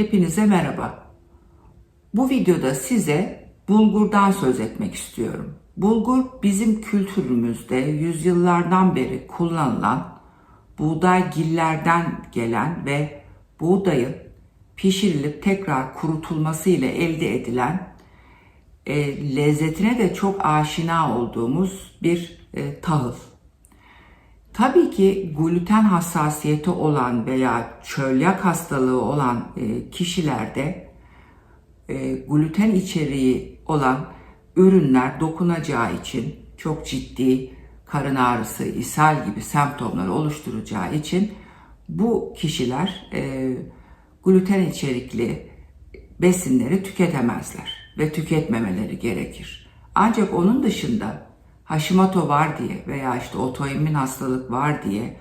Hepinize merhaba. Bu videoda size bulgurdan söz etmek istiyorum. Bulgur bizim kültürümüzde yüzyıllardan beri kullanılan buğday gillerden gelen ve buğdayın pişirilip tekrar kurutulması ile elde edilen e, lezzetine de çok aşina olduğumuz bir e, tahıl. Tabii ki gluten hassasiyeti olan veya çölyak hastalığı olan e, kişilerde e, gluten içeriği olan ürünler dokunacağı için çok ciddi karın ağrısı, ishal gibi semptomlar oluşturacağı için bu kişiler e, gluten içerikli besinleri tüketemezler ve tüketmemeleri gerekir. Ancak onun dışında Hashimoto var diye veya işte otoimmün hastalık var diye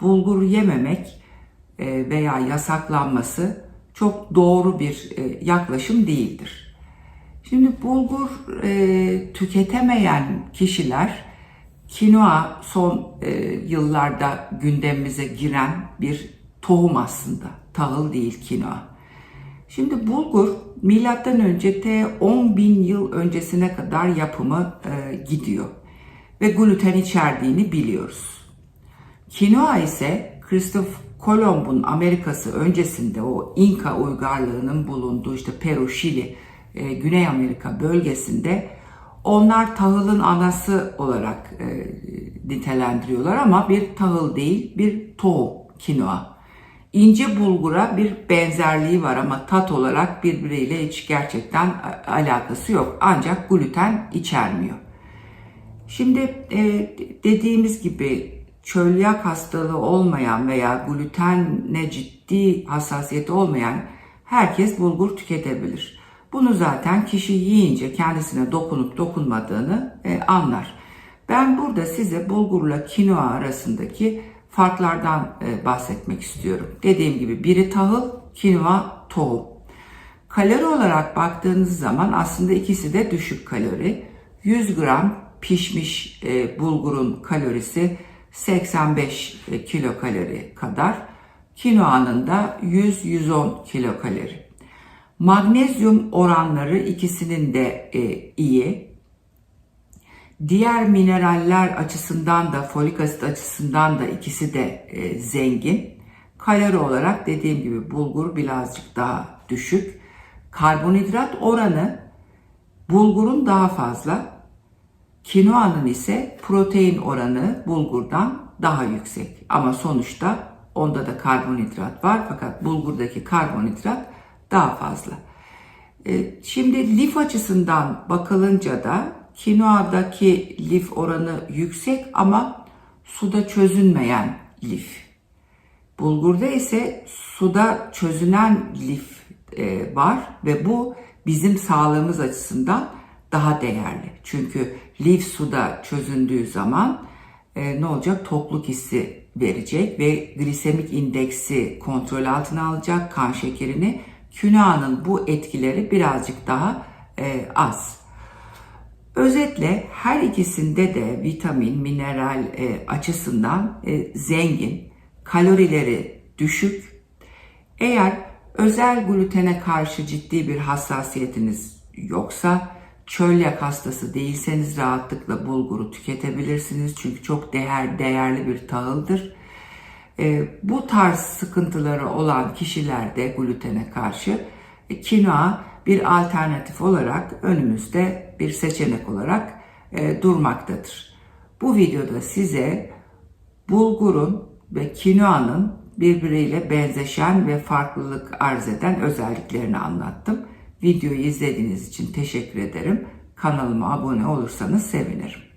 bulgur yememek e, veya yasaklanması çok doğru bir e, yaklaşım değildir. Şimdi bulgur e, tüketemeyen kişiler kinoa son yıllarda gündemimize giren bir tohum aslında. Tahıl değil kinoa. Şimdi bulgur milattan önce te 10 bin yıl öncesine kadar yapımı gidiyor ve gluten içerdiğini biliyoruz. Kinoa ise Kristof Kolomb'un Amerikası öncesinde o İnka uygarlığının bulunduğu işte Peru, Şili, e, Güney Amerika bölgesinde onlar tahılın anası olarak e, nitelendiriyorlar ama bir tahıl değil bir tohum kinoa. İnce bulgura bir benzerliği var ama tat olarak birbiriyle hiç gerçekten alakası yok. Ancak gluten içermiyor. Şimdi e, dediğimiz gibi çölyak hastalığı olmayan veya glutene ciddi hassasiyeti olmayan herkes bulgur tüketebilir. Bunu zaten kişi yiyince kendisine dokunup dokunmadığını e, anlar. Ben burada size bulgurla kinoa arasındaki farklardan e, bahsetmek istiyorum. Dediğim gibi biri tahıl, kinoa tohum. Kalori olarak baktığınız zaman aslında ikisi de düşük kalori. 100 gram pişmiş e, bulgurun kalorisi 85 e, kilokalori kadar. Kinoanın da 100-110 kilokalori. Magnezyum oranları ikisinin de e, iyi. Diğer mineraller açısından da folik asit açısından da ikisi de e, zengin. Kalori olarak dediğim gibi bulgur birazcık daha düşük. Karbonhidrat oranı bulgurun daha fazla. Kinoanın ise protein oranı bulgurdan daha yüksek. Ama sonuçta onda da karbonhidrat var fakat bulgurdaki karbonhidrat daha fazla. E, şimdi lif açısından bakılınca da kinoadaki lif oranı yüksek ama suda çözünmeyen lif. Bulgurda ise suda çözünen lif e, var ve bu bizim sağlığımız açısından daha değerli. Çünkü lif suda çözündüğü zaman e, ne olacak? Tokluk hissi verecek ve glisemik indeksi kontrol altına alacak kan şekerini. Künahın bu etkileri birazcık daha e, az. Özetle her ikisinde de vitamin, mineral e, açısından e, zengin, kalorileri düşük. Eğer özel glutene karşı ciddi bir hassasiyetiniz yoksa çölyak hastası değilseniz rahatlıkla bulguru tüketebilirsiniz. Çünkü çok değer değerli bir tahıldır. E, bu tarz sıkıntıları olan kişilerde glutene karşı e, kinoa bir alternatif olarak önümüzde bir seçenek olarak e, durmaktadır. Bu videoda size bulgurun ve kinoanın birbiriyle benzeşen ve farklılık arz eden özelliklerini anlattım. Videoyu izlediğiniz için teşekkür ederim. Kanalıma abone olursanız sevinirim.